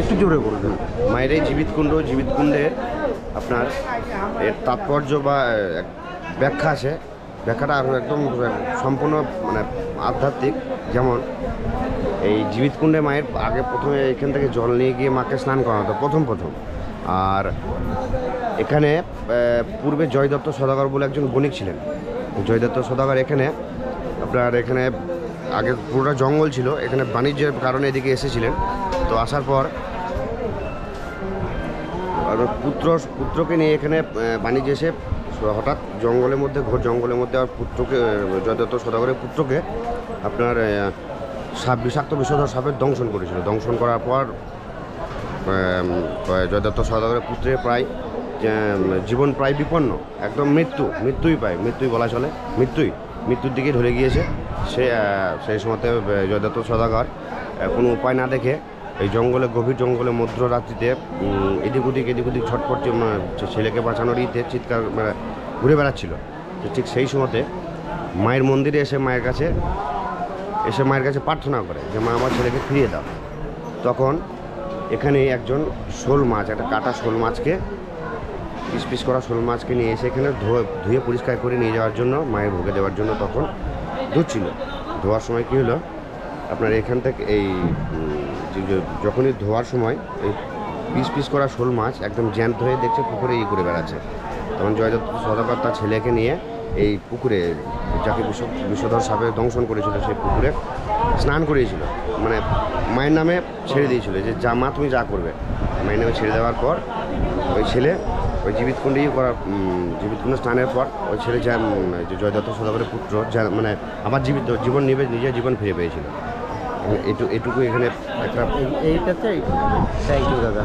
একটু জোরে দেন মায়ের এই জীবিত কুণ্ড জীবিত কুণ্ডে আপনার এর তাৎপর্য বা ব্যাখ্যা আছে। ব্যাখ্যাটা একদম সম্পূর্ণ মানে আধ্যাত্মিক। যেমন এই জীবিত কুণ্ডে মায়ের আগে প্রথমে এখান থেকে জল নিয়ে গিয়ে মাকে স্নান করানো হতো, প্রথম প্রথম। আর এখানে পূর্বে জয়দত্ত সদাগর বলে একজন বণিক ছিলেন। জয়দত্ত সদাগর এখানে আপনার এখানে আগে পুরোটা জঙ্গল ছিল, এখানে বাণিজ্যের কারণে এদিকে এসেছিলেন। তো আসার পর পুত্র, পুত্রকে নিয়ে এখানে বাণিজ্য এসে হঠাৎ জঙ্গলের মধ্যে, ঘোর জঙ্গলের মধ্যে আর পুত্রকে জয়দত্ত সদাগরের পুত্রকে আপনার সাপ, বিষাক্ত বিষধর সাপের দংশন করেছিল। দংশন করার পর জয়দত্ত সদাগরের পুত্রের প্রায় জীবন প্রায় বিপন্ন। একদম মৃত্যু, মৃত্যুই পায় মৃত্যুই বলা চলে, মৃত্যুই, মৃত্যুর দিকে ধরে গিয়েছে। সে সেই সময়তে জয়দত্ত সদাগর কোনো উপায় না দেখে এই জঙ্গলে গভীর জঙ্গলে মধ্যরাত্রিতে এদিক ওদিক এদিক ওদিক ছটপট মানে, ছেলেকে বাঁচানোর ইতে চিৎকার মানে, ঘুরে বেড়াচ্ছিল। তো ঠিক সেই সময়তে মায়ের মন্দিরে এসে মায়ের কাছে এসে মায়ের কাছে প্রার্থনা করে যে মা আমার ছেলেকে ফিরিয়ে দাও। তখন এখানে একজন শোল মাছ একটা কাটা শোল মাছকে পিস পিস করা শোল মাছকে নিয়ে এসে এখানে ধোয়ে ধুয়ে পরিষ্কার করে নিয়ে যাওয়ার জন্য মায়ের ভোগে দেওয়ার জন্য তখন ধুচ্ছিল ধোয়ার সময় কী হলো? আপনার এখান থেকে এই যখনই ধোয়ার সময় এই পিস পিস করা শোল মাছ একদম জ্যান্ত হয়ে দেখছে পুকুরে ই করে বেড়াচ্ছে। তখন জয়দত্ত সদাগর তার ছেলেকে নিয়ে এই পুকুরে যাকে বিষ বিষধর সাপে দংশন করেছিল সেই পুকুরে স্নান করিয়েছিল। মানে মায়ের নামে ছেড়ে দিয়েছিল যে যা মা তুমি যা করবে। মায়ের নামে ছেড়ে দেওয়ার পর ওই ছেলে ওই জীবিত কুণ্ডে করা উম, জীবিত কুণ্ড স্নানের পর ওই ছেলে যা জয়দত্ত সদাগরের পুত্র যা মানে আবার জীবিত জীবন নিবে নিজের জীবন ফিরে পেয়েছিল। এটু এটুকু এখানে একটা এইটাতে থ্যাংক ইউ দাদা।